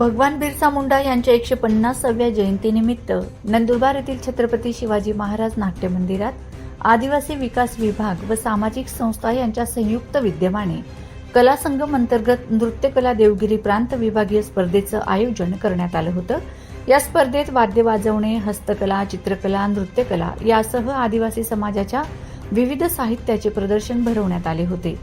भगवान बिरसा मुंडा यांच्या एकशे पन्नासाव्या जयंतीनिमित्त नंदुरबार येथील छत्रपती शिवाजी महाराज नाट्य मंदिरात आदिवासी विकास विभाग व सामाजिक संस्था यांच्या संयुक्त विद्यमाने कला संगम अंतर्गत नृत्यकला देवगिरी प्रांत विभागीय स्पर्धेचं आयोजन करण्यात आलं होतं. या स्पर्धेत वाद्य वाजवणे हस्तकला चित्रकला नृत्यकला यासह आदिवासी समाजाच्या विविध साहित्याचे प्रदर्शन भरवण्यात आले होते.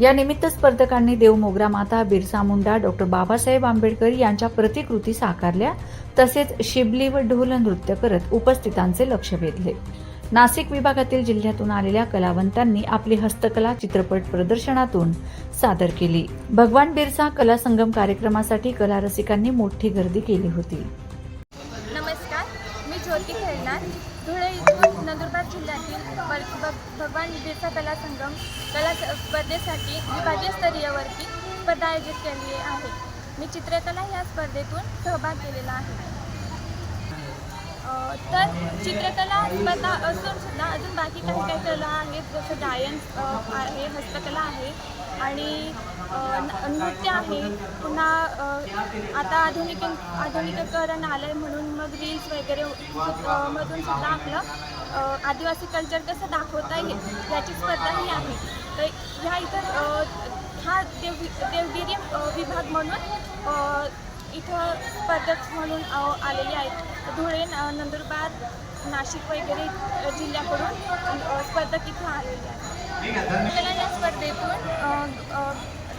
या निमित्त स्पर्धकांनी देव मोगरा माता बिरसा मुंडा डॉक्टर बाबासाहेब आंबेडकर यांच्या प्रतिकृती साकारल्या तसेच शिबली व ढोल नृत्य करत उपस्थितांचे लक्ष वेधले. नाशिक विभागातील जिल्ह्यातून आलेल्या कलावंतांनी आपली हस्तकला चित्रपट प्रदर्शनातून सादर केली. भगवान बिरसा कला संगम कार्यक्रमासाठी कला रसिकांनी मोठी गर्दी केली होती. ज्योती खेळणार. धुळे इथून नंदुरबार जिल्ह्यातील भग- भगवान बिरसा कला संगम कला स्पर्धेसाठी विभागीयस्तरीयवरती स्पर्धा आयोजित केली आहे. मी चित्रकला या स्पर्धेतून सहभाग केलेला आहे. तर चित्रकला स्पर्धा असून सुद्धा अजून बाकी काही काही कला आहेत जसं गायन आहे हस्तकला आहे आणि न- नृत्य आहे. पुन्हा आता आधुनिक आधुनिकीकरण आलं आहे म्हणून मग रील्स वगैरे मधून सुद्धा आपलं आदिवासी कल्चर कसं दाखवता येईल याची स्पर्धाही आहे. तर ह्या इतर हा देव देवगिरी विभाग म्हणून इथं स्पर्धक म्हणून आलेले आहेत. धुळे नंदुरबार नाशिक वगैरे जिल्ह्याकडून स्पर्धक इथं आलेले आहेत. मला या स्पर्धेतून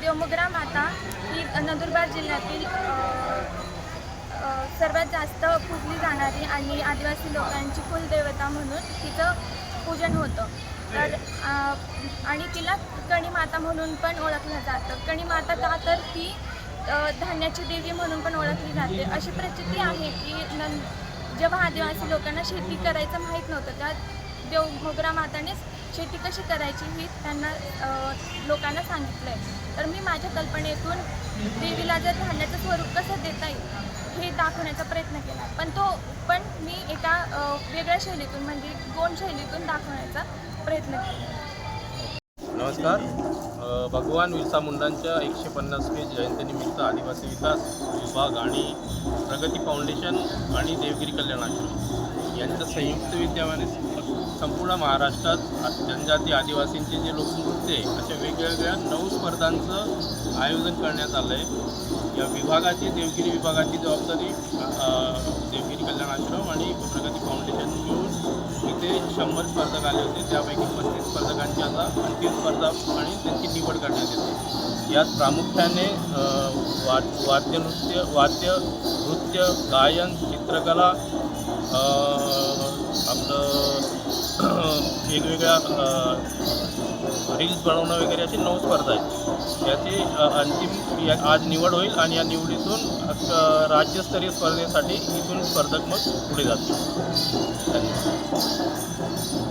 देवमुद्रा माता ही नंदुरबार जिल्ह्यातील सर्वात जास्त पूजली जाणारी आणि आदिवासी लोकांची कुलदेवता म्हणून तिचं पूजन होतं. तर आणि तिला कणी माता म्हणून पण ओळखलं जातं. कणी माता का तर ती धान्याची देवी म्हणून पण ओळखली जाते. अशी प्रचिती आहे की नं जेव्हा आदिवासी लोकांना शेती करायचं माहीत नव्हतं त्या देव मोगरा मातानेच शेती कशी करायची ही त्यांना लोकांना सांगितलं आहे तर मी माझ्या कल्पनेतून देवीला जर धान्याचं स्वरूप कसं देता येईल हे दाखवण्याचा प्रयत्न केला. पण तो पण मी एका वेगळ्या शैलीतून म्हणजे गोंड शैलीतून दाखवण्याचा प्रयत्न केला. नमस्कार. भगवान विरसा मुंडांच्या एकशे पन्नासवे जयंतीनिमित्त आदिवासी विकास विभाग आणि प्रगती फाउंडेशन आणि देवगिरी कल्याण आश्रम यांच्या संयुक्त विद्यमाने संपूर्ण महाराष्ट्रात जनजाती आदिवासींचे जे लोकनृत्य आहे अशा वेगवेगळ्या नऊ स्पर्धांचं आयोजन करण्यात आलं आहे या विभागाची देवगिरी विभागाची जबाबदारी देवगिरी कल्याण आश्रम आणि प्रगती फाउंडेशन मिळून शंभर स्पर्धक आले होते त्यापैकी पस्तीस स्पर्धकांची आता अंतिम स्पर्धा आणि त्यांची निवड करण्यात येते. यात प्रामुख्याने वा वाद्यनृत्य वाद्य नृत्य गायन चित्रकला आपलं वेगवेगळ्या रील्स बनवणं वगैरे अशी नऊ स्पर्धा आहेत. याची अंतिम या आज निवड होईल आणि या निवडीतून राज्यस्तरीय स्पर्धेसाठी इथून स्पर्धक मग पुढे जातील. धन्यवाद.